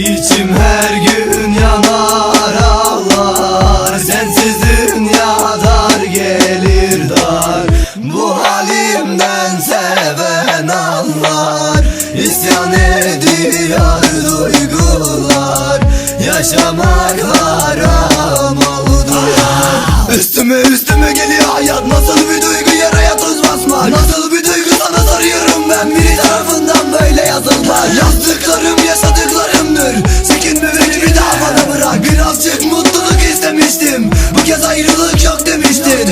İçim her gün yanar ağlar. Sensiz dünya dar gelir dar. Bu halimden seven anlar. İsyan ediyor duygular. Yaşamak haram oldu. Üstüme üstüme geliyor hayat. Nasıl bir duygu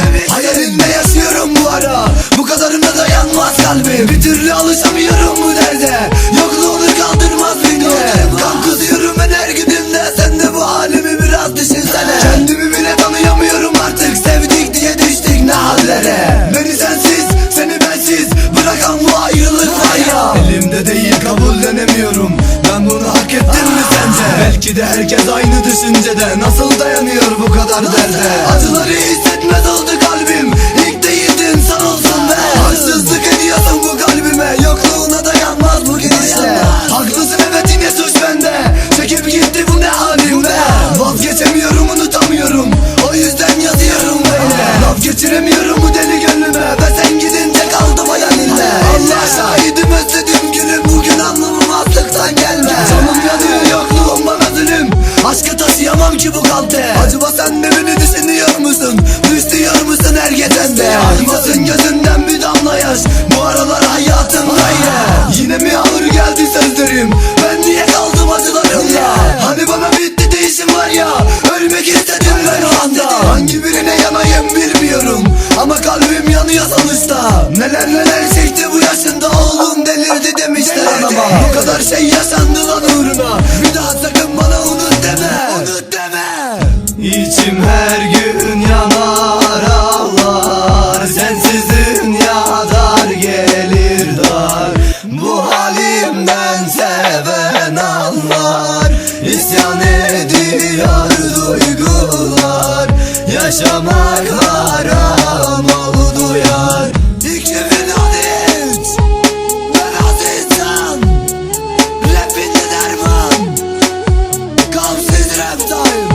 demiştin Hayalinde yaşıyorum bu ara. Bu kadarına dayanmaz kalbim. Bir türlü alışamıyorum bu derde. Yokluğunu kaldırmaz beni Kan kusuyorum ben her günümde Sen de bu halimi biraz düşünsene. Kendimi bile tanıyamıyorum artık. Sevdik diye düştük ne hallere. Beni sensiz seni bensiz Bırakan bu ayrılık var Elimde değil kabullenemiyorum Ben bunu hak ettim mi? sence Belki de herkes aynı düşüncede Nasıl dayanıyor bu kadar derde? Acıları hissetmez oldu kalbim İlk değildin sen olsun be. Haksızlık ediyorsun bu kalbime Yokluğuna dayanmaz bu gidişle. Haklısın evet yine suç bende. Çekip gitti bu ne halim be? Vazgeçemiyorum unutamıyorum. O yüzden yazıyorum böyle. Laf geçiremiyorum hayatımda yine Yine mi ağır geldi sözlerim? Ben niye kaldım acılarımla? Hani bana bitti değişim var ya Ölmek istedim ben o anda. Hangi birine yanayım bilmiyorum Ama kalbim yanıyor sonuçta. Neler neler çekti bu yaşında Oğlum delirdi demişler. Anama Bu kadar şey yaşandı lan uğruna. Bir daha sakın bana unut deme. Unut deme. İçim her yaşamak haram oldu yar. İklimin adet Ben az insan Rapinde derman. Kamsiz rap time